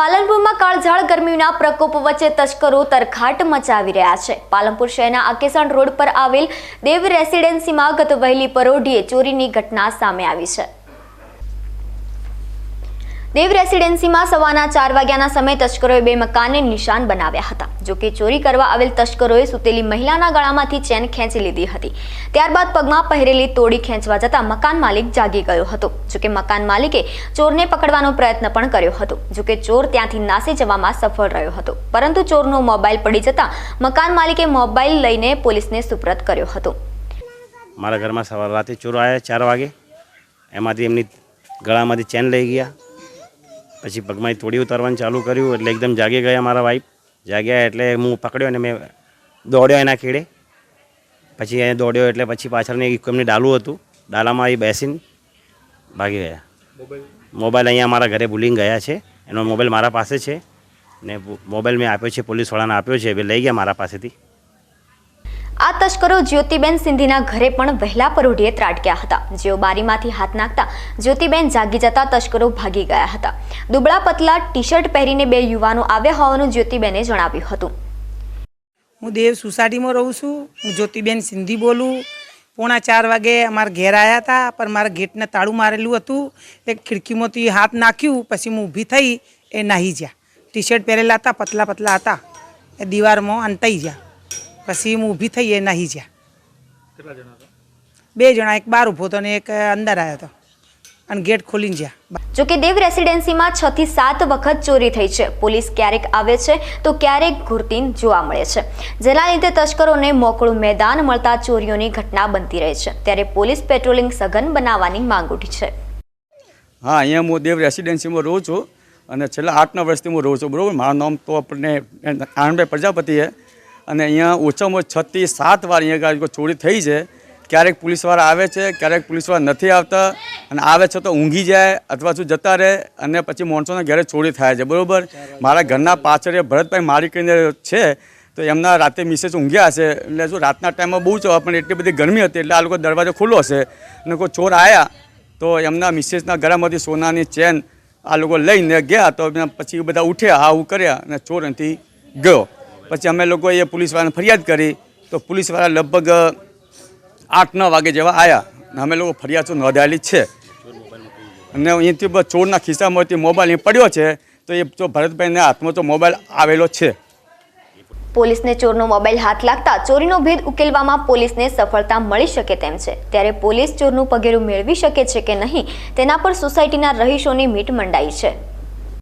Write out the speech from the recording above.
પાલનપુરમાં કાળઝાળ ગરમીના પ્રકોપ વચ્ચે તસ્કરો તરખાટ મચાવી રહ્યા છે. પાલનપુર શહેરના આકેસણ રોડ પર આવેલ દેવ રેસિડેન્સીમાં ગત વહેલી પરોઢીએ ચોરીની ઘટના સામે આવી છે. દેવ રેસિડેન્સીમાં સવારના ચાર વાગ્યાના સમયે તસ્કરોએ બે મકાનને નિશાન બનાવ્યા હતા. જોકે ચોરી કરવા આવેલ તસ્કરોએ સુતેલી મહિલાના ગળામાંથી ચેન ખેંચી લીધી હતી. ત્યારબાદ પગમાં પહેરેલી તોડી ખેંચવા જતાં મકાન માલિક જાગી ગયો હતો. જોકે મકાન માલિકે ચોરને પકડવાનો પ્રયત્ન પણ કર્યો હતો. જોકે ચોર ત્યાંથી નાસી જવામાં સફળ રહ્યો હતો. પરંતુ ચોરનો મોબાઈલ પડી જતાં મકાન માલિકે મોબાઈલ લઈને પોલીસને સુપ્રત કર્યો હતો. મારા ઘરમાં સવાર રાતે ચોર આવ્યા ચાર વાગે. એમાંથી એમની ગળામાંથી ચેન લઈ ગયા. પછી પગમાં તોડી ઉતારવાનું ચાલુ કર્યું એટલે એકદમ જાગી ગયા મારા વાઈફ જાગ્યા એટલે હું પકડ્યો અને મેં દોડ્યો એના ખેડે. પછી એ દોડ્યો એટલે પછી પાછળની એમને ડાલું હતું. ડાલામાં એ બેસીને ભાગી ગયા. મોબાઈલ અહીંયા મારા ઘરે ભૂલીને ગયા છે. એનો મોબાઈલ મારા પાસે છે. ને મોબાઈલ મેં આપ્યો છે પોલીસવાળાને આપ્યો છે. એ લઈ ગયા મારા પાસેથી. આ તસ્કરો જ્યોતિબેન સિંધીના ઘરે પણ વહેલા પરોઢીએ ત્રાટક્યા હતા. જેઓ બારીમાંથી હાથ નાખતા જ્યોતિબેન જાગી જતા તસ્કરો ભાગી ગયા હતા. દુબળા પતલા ટી શર્ટ પહેરીને બે યુવાનો આવ્યા હોવાનું જ્યોતિબેને જણાવ્યું હતું. હું દેવ સોસાયટીમાં રહું છું. હું જ્યોતિબેન સિંધી બોલું. પોણા ચાર વાગે અમારા ઘેર આવ્યા હતા, પણ મારા ગેટને તાળું મારેલું હતું. એક ખિડકીમાંથી હાથ નાખ્યું, પછી હું ઊભી થઈ, એ નાહી જ્યા. ટી શર્ટ પહેરેલા હતા, પતલા પતલા હતા. એ દીવારમાં અંતાઈ ગયા પછી હું ઊભી થઈ એ નાહી જ્યાં. બે જણા એક બાર ઊભો હતો અને એક અંદર આવ્યો હતો. અને ગેટ ખોલીને ગયા જોકે દેવ રેસિડેન્સીમાં છ થી સાત વખત ચોરી થઈ છે. પોલીસ ક્યારેક આવે છે તો ક્યારેક ઘુરતીન જોવા મળે છે. જેના લીધે તસ્કરોને મોકળું મેદાન મળતા ચોરીઓની ઘટના બનતી રહે છે. ત્યારે પોલીસ પેટ્રોલિંગ સઘન બનાવવાની માંગ ઉઠી છે. હા અહીંયા હું દેવ રેસિડેન્સીમાં રહું છું અને છેલ્લા આઠ નવ વર્ષથી હું રહું છું. બરાબર? મારું નામ તો આપણને આનંદભાઈ પ્રજાપતિ છે. અને અહીંયા ઓછામાં ઓછા છથી સાત વાર અહીંયા આગળ ચોરી થઈ છે. ક્યારેક પોલીસવાળા આવે છે, ક્યારેક પોલીસવાળા નથી આવતા અને આવે છે તો ઊંઘી જાય અથવા શું જતા રહે અને પછી માણસોના ઘરે ચોરી થાય છે. બરાબર? મારા ઘરના પાછળ ભરતભાઈ મારી કરીને છે તો એમના રાતે મિસેસ ઊંઘ્યા હશે. એટલે શું રાતના ટાઈમમાં બહુ જવા પણ એટલી બધી ગરમી હતી એટલે આ લોકો દરવાજો ખુલ્લો હશે અને કોઈ ચોર આવ્યા તો એમના મિસેસના ગળામાંથી સોનાની ચેન આ લોકો લઈને ગયા તો પછી બધા ઉઠ્યા આવું કર્યા અને ચોર અહીંથી ગયો. પછી અમે લોકોએ પોલીસવાળાને ફરિયાદ કરી તો પોલીસવાળા લગભગ આઠ નવ વાગે જેવા આવ્યા અમે લોકો ફરિયાદ નોંધાયેલી છે. અને અહીંથી ચોરના ખિસ્સામાંથી મોબાઈલ પડ્યો છે, તો એ તો ભરતભાઈના હાથમાં તો મોબાઈલ આવેલો છે. પોલીસને ચોરનો મોબાઈલ હાથ લાગતા ચોરીનો ભેદ ઉકેલવામાં પોલીસને સફળતા મળી શકે તેમ છે. ત્યારે પોલીસ ચોરનું પગેરું મેળવી શકે છે કે નહીં, તેના પર સોસાયટીના રહીશોની મીટ મંડાઈ છે.